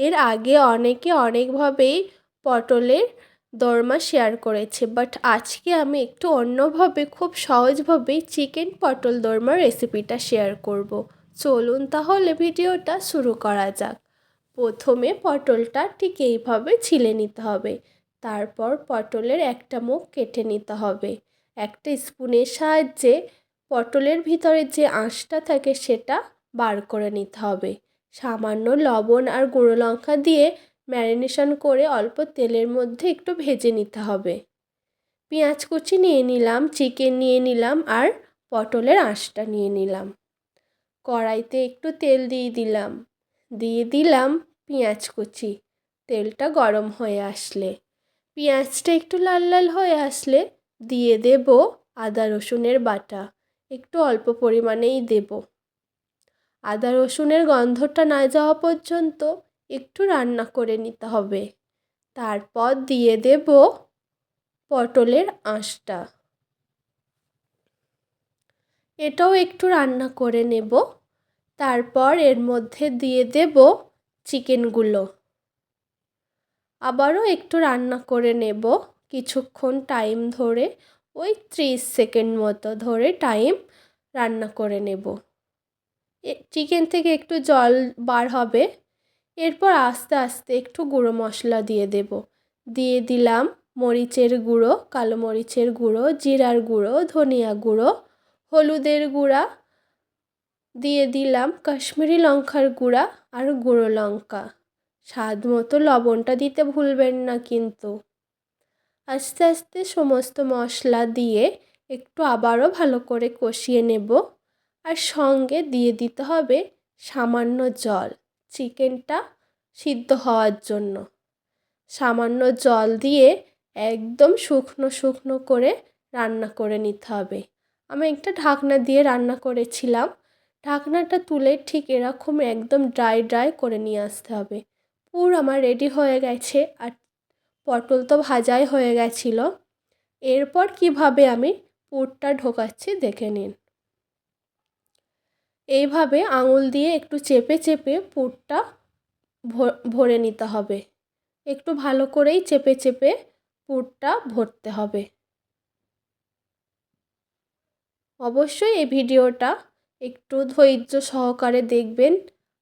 এর আগে অনেকে অনেকভাবেই পটলের দোরমা শেয়ার করেছে বাট আজকে আমি একটু অন্যভাবে, খুব সহজভাবেই চিকেন পটল দোরমার রেসিপিটা শেয়ার করব। চলুন তাহলে ভিডিওটা শুরু করা যাক। প্রথমে পটলটা ঠিক এইভাবে ছিলে নিতে হবে, তারপর পটলের একটা মুখ কেটে নিতে হবে। একটা স্পুনের সাহায্যে পটলের ভিতরে যে আঁশটা থাকে সেটা বার করে নিতে হবে। সামান্য লবণ আর গুঁড়ো লঙ্কা দিয়ে ম্যারিনেশন করে অল্প তেলের মধ্যে একটু ভেজে নিতে হবে। পেঁয়াজ কুচি নিয়ে নিলাম, চিকেন নিয়ে নিলাম আর পটলের আঁশটা নিয়ে নিলাম। কড়াইতে একটু তেল দিয়ে দিলাম। দিয়ে দিলাম পেঁয়াজ কুচি। তেলটা গরম হয়ে আসলে। পেঁয়াজটা একটু লাল লাল হয়ে আসলে দিয়ে দেব আদা রসুনের বাটা। একটু অল্প পরিমাণেই দেব। আদা রসুনের গন্ধটা না যাওয়া পর্যন্ত একটু রান্না করে নিতে হবে। তারপর দিয়ে দেব পটলের আঁশটা। এটাও একটু রান্না করে নেব। তারপর এর মধ্যে দিয়ে দেব চিকেনগুলো। আবারও একটু রান্না করে নেব। কিছুক্ষণ টাইম ধরে, ওই ত্রিশ সেকেন্ড মতো ধরে টাইম রান্না করে নেব। চিকেন থেকে একটু জল বার হবে। এরপর আস্তে আস্তে একটু গুঁড়ো মশলা দিয়ে দেব। দিয়ে দিলাম মরিচের গুঁড়ো, কালো মরিচের গুঁড়ো, জিরার গুঁড়ো, ধনিয়া গুঁড়ো, হলুদের গুঁড়া। দিয়ে দিলাম কাশ্মীরি লঙ্কার গুঁড়া আর গুঁড়ো লঙ্কা। স্বাদ মতো লবণটা দিতে ভুলবেন না কিন্তু। আস্তে আস্তে সমস্ত মশলা দিয়ে একটু আবারও ভালো করে কষিয়ে নেব। আর সঙ্গে দিয়ে দিতে হবে সামান্য জল। চিকেনটা সিদ্ধ হওয়ার জন্য। সামান্য জল দিয়ে একদম শুকনো শুকনো করে রান্না করে নিতে হবে। আমি একটা ঢাকনা দিয়ে রান্না করেছিলাম। ঢাকনাটা তুলে ঠিক এরকম একদম ড্রাই ড্রাই করে নিয়ে আসতে হবে। পুর আমার রেডি হয়ে গেছে আর পটল তো ভাজাই হয়ে গেছিল। এরপর কীভাবে আমি পুরটা ঢোকাচ্ছি দেখে নিন। এইভাবে আঙুল দিয়ে একটু চেপে চেপে পুরটা ভরে নিতে হবে। একটু ভালো করেই চেপে চেপে পুরটা ভরতে হবে। অবশ্যই এই ভিডিওটা একটু ধৈর্য সহকারে দেখবেন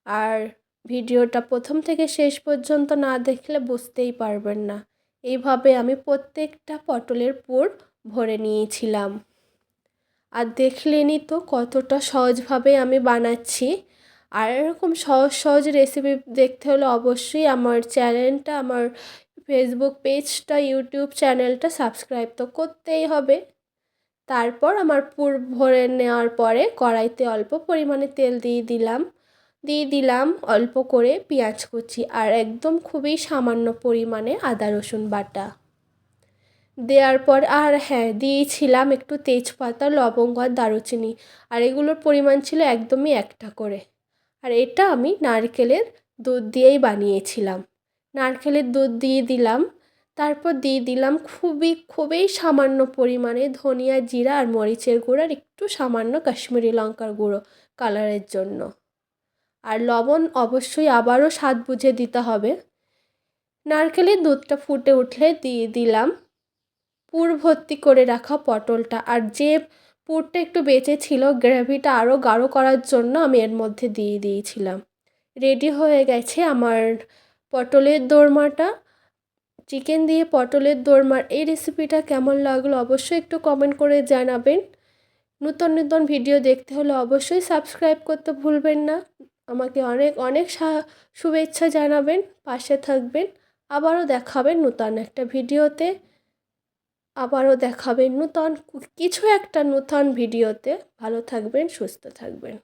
আর ভিডিওটা প্রথম থেকে শেষ পর্যন্ত না দেখলে বুঝতেই পারবেন না। এইভাবে আমি প্রত্যেকটা পটলের পুর ভরে নিয়েছিলাম। আর দেখলেনই তো কতটা সহজভাবে আমি বানাচ্ছি। আর এরকম সহজ সহজ রেসিপি দেখতে হলে অবশ্যই আমার চ্যানেলটা, আমার ফেসবুক পেজটা ইউটিউব চ্যানেলটা সাবস্ক্রাইব তো করতেই হবে। তারপর আমার পুর ভরে নেওয়ার পরে কড়াইতে অল্প পরিমাণে তেল দিয়ে দিলাম। দিয়ে দিলাম অল্প করে পেঁয়াজ কুচি আর একদম খুবই সামান্য পরিমাণে আদা রসুন বাটা। দেওয়ার পর আর হ্যাঁ দিয়েছিলাম একটু তেজপাতা, লবঙ্গ আর দারুচিনি। আর এগুলোর পরিমাণ ছিল একদমই একটা করে। আর এটা আমি নারকেলের দুধ দিয়েই বানিয়েছিলাম। নারকেলের দুধ দিয়ে দিলাম। তারপর দিয়ে দিলাম খুবই খুবই সামান্য পরিমাণে ধনিয়া জিরা আর মরিচের গুঁড়ো আর একটু সামান্য কাশ্মীরি লঙ্কার গুঁড়ো কালারের জন্য। আর লবণ অবশ্যই আবারও স্বাদ বুঝে দিতে হবে। নারকেলের দুধটা ফুটে উঠলে দিয়ে দিলাম পুর ভর্তি করে রাখা পটলটা। আর যে পুরটা একটু বেঁচে ছিল, গ্রেভিটা আরও গাঢ় করার জন্য আমি এর মধ্যে দিয়ে দিয়েছিলাম। রেডি হয়ে গেছে আমার পটলের দোরমাটা। চিকেন দিয়ে পটলের দোরমার এই রেসিপিটা কেমন লাগল অবশ্যই একটু কমেন্ট করে জানাবেন। নূতন নতুন ভিডিও দেখতে হলে অবশ্যই সাবস্ক্রাইব করতে ভুলবেন না। আমাকে অনেক অনেক শুভেচ্ছা জানাবেন, পাশে থাকবেন। আবারও দেখাবেন নূতন একটা ভিডিওতে আবারও দেখাবেন নূতন কিছু একটা নূতন ভিডিওতে। ভালো থাকবেন সুস্থ থাকবেন।